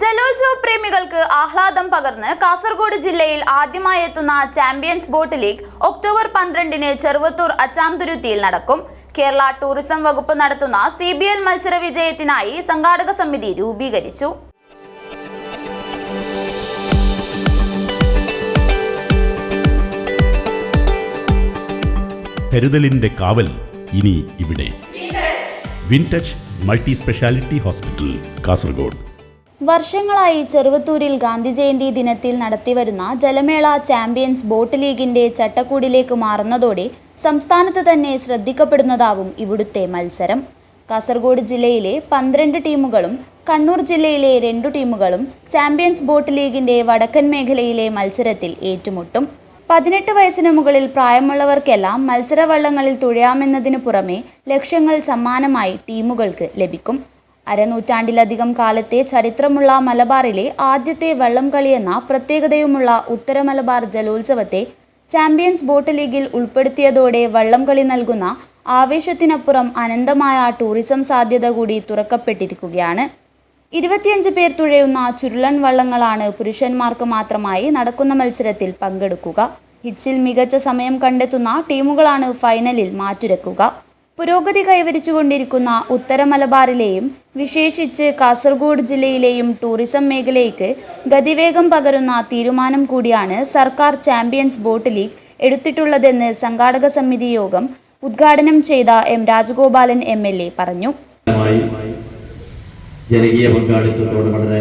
ജലോത്സവ പ്രേമികൾക്ക് ആഹ്ലാദം പകർന്ന് കാസർഗോഡ് ജില്ലയിൽ ആദ്യമായി എത്തുന്ന ചാമ്പ്യൻസ് ബോട്ട് ലീഗ് ഒക്ടോബർ പന്ത്രണ്ടിന് ചെറുവത്തൂർ അച്ചാംതുരുത്തിയിൽ നടക്കും. കേരള ടൂറിസം വകുപ്പ് നടത്തുന്ന സി ബി എൽ മത്സര വിജയത്തിനായി സംഘാടക സമിതി രൂപീകരിച്ചു. കരുതലിന്റെ കാവൽ ഇനി ഇവിടെ. Wintouch multi speciality hospital Kasaragod. വർഷങ്ങളായി ചെറുവത്തൂരിൽ ഗാന്ധി ജയന്തി ദിനത്തിൽ നടത്തിവരുന്ന ജലമേള ചാമ്പ്യൻസ് ബോട്ട് ലീഗിന്റെ ചട്ടക്കൂടിലേക്ക് മാറുന്നതോടെ സംസ്ഥാനത്ത് തന്നെ ശ്രദ്ധിക്കപ്പെടുന്നതാവും ഇവിടുത്തെ മത്സരം. കാസർഗോഡ് ജില്ലയിലെ പന്ത്രണ്ട് ടീമുകളും കണ്ണൂർ ജില്ലയിലെ രണ്ടു ടീമുകളും ചാമ്പ്യൻസ് ബോട്ട് ലീഗിന്റെ വടക്കൻ മേഖലയിലെ മത്സരത്തിൽ ഏറ്റുമുട്ടും. പതിനെട്ട് വയസ്സിന് മുകളിൽ പ്രായമുള്ളവർക്കെല്ലാം മത്സരവള്ളങ്ങളിൽ തുഴയാമെന്നതിനു പുറമെ ലക്ഷ്യങ്ങൾ സമ്മാനമായി ടീമുകൾക്ക് ലഭിക്കും. അരനൂറ്റാണ്ടിലധികം കാലത്തെ ചരിത്രമുള്ള മലബാറിലെ ആദ്യത്തെ വള്ളം കളിയെന്ന പ്രത്യേകതയുമുള്ള ഉത്തര മലബാർ ജലോത്സവത്തെ ചാമ്പ്യൻസ് ബോട്ട് ലീഗിൽ ഉൾപ്പെടുത്തിയതോടെ വള്ളം കളി നൽകുന്ന ആവേശത്തിനപ്പുറം അനന്തമായ ടൂറിസം സാധ്യത കൂടി തുറക്കപ്പെട്ടിരിക്കുകയാണ്. ഇരുപത്തിയഞ്ച് പേർ തുഴയുന്ന ചുരുളൻ വള്ളങ്ങളാണ് പുരുഷന്മാർക്ക് മാത്രമായി നടക്കുന്ന മത്സരത്തിൽ പങ്കെടുക്കുക. ഹിറ്റ്സിൽ മികച്ച സമയം കണ്ടെത്തുന്ന ടീമുകളാണ് ഫൈനലിൽ മാറ്റുരക്കുക. പുരോഗതി കൈവരിച്ചുകൊണ്ടിരിക്കുന്ന ഉത്തര മലബാറിലെയും വിശേഷിച്ച് കാസർഗോഡ് ജില്ലയിലെയും ടൂറിസം മേഖലയ്ക്ക് ഗതിവേഗം പകരുന്ന തീരുമാനം കൂടിയാണ് സർക്കാർ ചാമ്പ്യൻസ് ബോട്ട് ലീഗ് എടുത്തിട്ടുള്ളതെന്ന് സംഘാടക സമിതി യോഗം ഉദ്ഘാടനം ചെയ്ത M Rajagopalan M L A പറഞ്ഞു. ജനകീയ പങ്കാളിത്തത്തോടെ വളരെ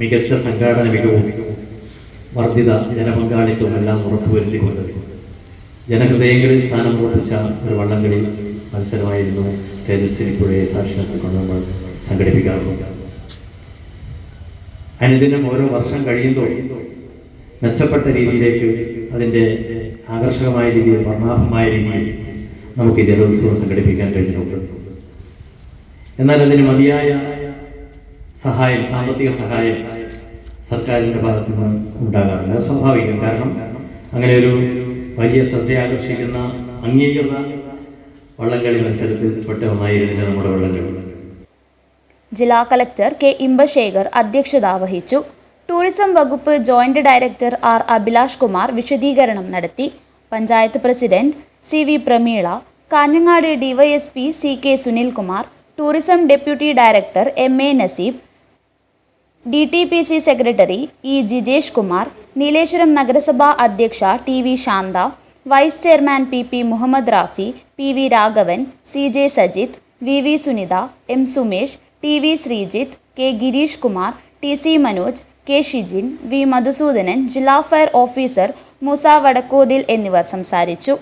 മികച്ച സംഘാടന മികവും വർദ്ധിത ജനപങ്കാളിത്തവും എല്ലാം ഉറപ്പുവരുത്തിക്കൊണ്ട് ജനഹൃദയങ്ങളിൽ സ്ഥാനം ഉറപ്പിച്ച ഒരു വള്ളംകളി മത്സരമായിരുന്നു. തേജസ്വിനി പുഴയെ സാക്ഷി നിർത്തിക്കൊണ്ട് നമ്മൾ സംഘടിപ്പിക്കാറുണ്ട് അനുദിനം ഓരോ വർഷം കഴിയുമ്പോൾ മെച്ചപ്പെട്ട രീതിയിലേക്ക് അതിന്റെ ആകർഷകമായ രീതിയിൽ വർണാഭമായ രീതിയിൽ നമുക്ക് ജലോത്സവം സംഘടിപ്പിക്കാൻ കഴിഞ്ഞിട്ടുണ്ട്. എന്നാൽ അതിന് മതിയായ സഹായം സാമ്പത്തിക സഹായം സർക്കാരിന്റെ ഭാഗത്തു നിന്ന് ഉണ്ടാകാറില്ല. സ്വാഭാവികം. കാരണം അങ്ങനെ ഒരു വലിയ ശ്രദ്ധ ആകർഷിക്കുന്ന അംഗീകൃത വള്ളംകളി മത്സരത്തിൽ പെട്ട നമ്മുടെ വള്ളംകളി ജില്ലാ കളക്ടർ കെ ഇമ്പശേഖർ അധ്യക്ഷത വഹിച്ചു ടൂറിസം വകുപ്പ് joint director R Abhilash Kumar വിശദീകരണം നടത്തി. Panchayat president C V Prameela Kanhangad DYSP C K Sunilkumar tourism deputy director M A Naseeb D T P C secretary E Jijesh Kumar Nileshwaram നഗരസഭാ അധ്യക്ഷ T V Santha vice chairman P P Muhammad Rafi P V Raghavan C J Sajith V V Sunitha M Sumesh T V Sreejith K Gireesh Kumar T C Manoj K Shijin V Madhusoodanan ജില്ലാ fire officer Musa വടക്കോതിൽ എന്നിവർ സംസാരിച്ചു.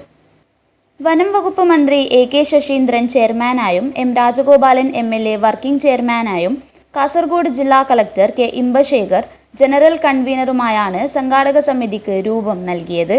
വനം വകുപ്പ് മന്ത്രി A K Saseendran ചെയർമാനായും M Rajagopalan M L A working ചെയർമാനായും Kasaragod ജില്ലാ collector K Inbasekar general കൺവീനറുമായാണ് സംഘാടക സമിതിക്ക് രൂപം നൽകിയത്.